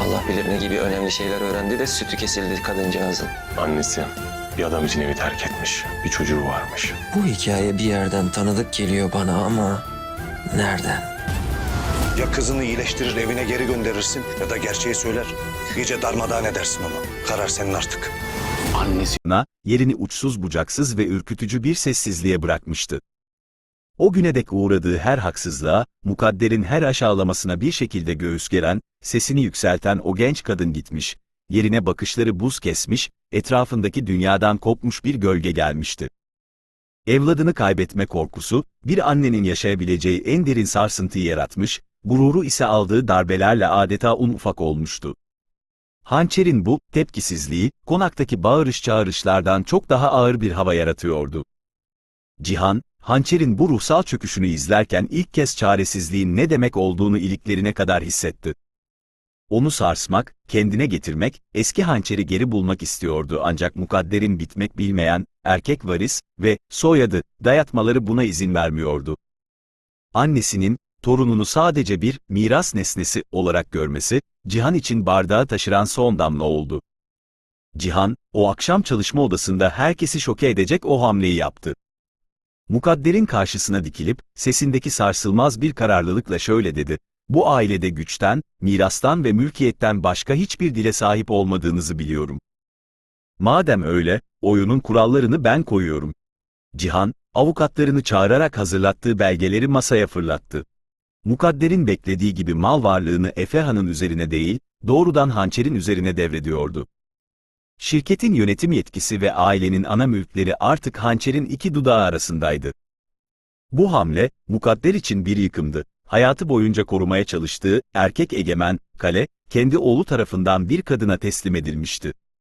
Allah bilir ne gibi önemli şeyler öğrendi de sütü kesildi kadıncağızın. Annesi bir adam için evi terk etmiş. Bir çocuğu varmış. Bu hikaye bir yerden tanıdık geliyor bana ama nereden? Ya kızını iyileştirir evine geri gönderirsin ya da gerçeği söyler. İyice darmadağın edersin onu. Karar senin artık. na, yerini uçsuz bucaksız ve ürkütücü bir sessizliğe bırakmıştı. O güne dek uğradığı her haksızlığa, mukadderin her aşağılamasına bir şekilde göğüs geren, sesini yükselten o genç kadın gitmiş, yerine bakışları buz kesmiş, etrafındaki dünyadan kopmuş bir gölge gelmişti. Evladını kaybetme korkusu, bir annenin yaşayabileceği en derin sarsıntıyı yaratmış, gururu ise aldığı darbelerle adeta un ufak olmuştu. Hançer'in bu tepkisizliği, konaktaki bağırış çağrışlardan çok daha ağır bir hava yaratıyordu. Cihan, Hançer'in bu ruhsal çöküşünü izlerken ilk kez çaresizliğin ne demek olduğunu iliklerine kadar hissetti. Onu sarsmak, kendine getirmek, eski hançeri geri bulmak istiyordu ancak mukadderin bitmek bilmeyen, erkek varis ve soyadı, dayatmaları buna izin vermiyordu. Annesinin, torununu sadece bir miras nesnesi olarak görmesi, Cihan için bardağı taşıran son damla oldu. Cihan, o akşam çalışma odasında herkesi şoke edecek o hamleyi yaptı. Mukadder'in karşısına dikilip, sesindeki sarsılmaz bir kararlılıkla şöyle dedi, bu ailede güçten, mirastan ve mülkiyetten başka hiçbir dile sahip olmadığınızı biliyorum. Madem öyle, oyunun kurallarını ben koyuyorum. Cihan, avukatlarını çağırarak hazırlattığı belgeleri masaya fırlattı. Mukadder'in beklediği gibi mal varlığını Efe Han'ın üzerine değil, doğrudan hançerin üzerine devrediyordu. Şirketin yönetim yetkisi ve ailenin ana mülkleri artık hançerin iki dudağı arasındaydı. Bu hamle, Mukadder için bir yıkımdı. Hayatı boyunca korumaya çalıştığı, erkek egemen, kale, kendi oğlu tarafından bir kadına teslim edilmişti.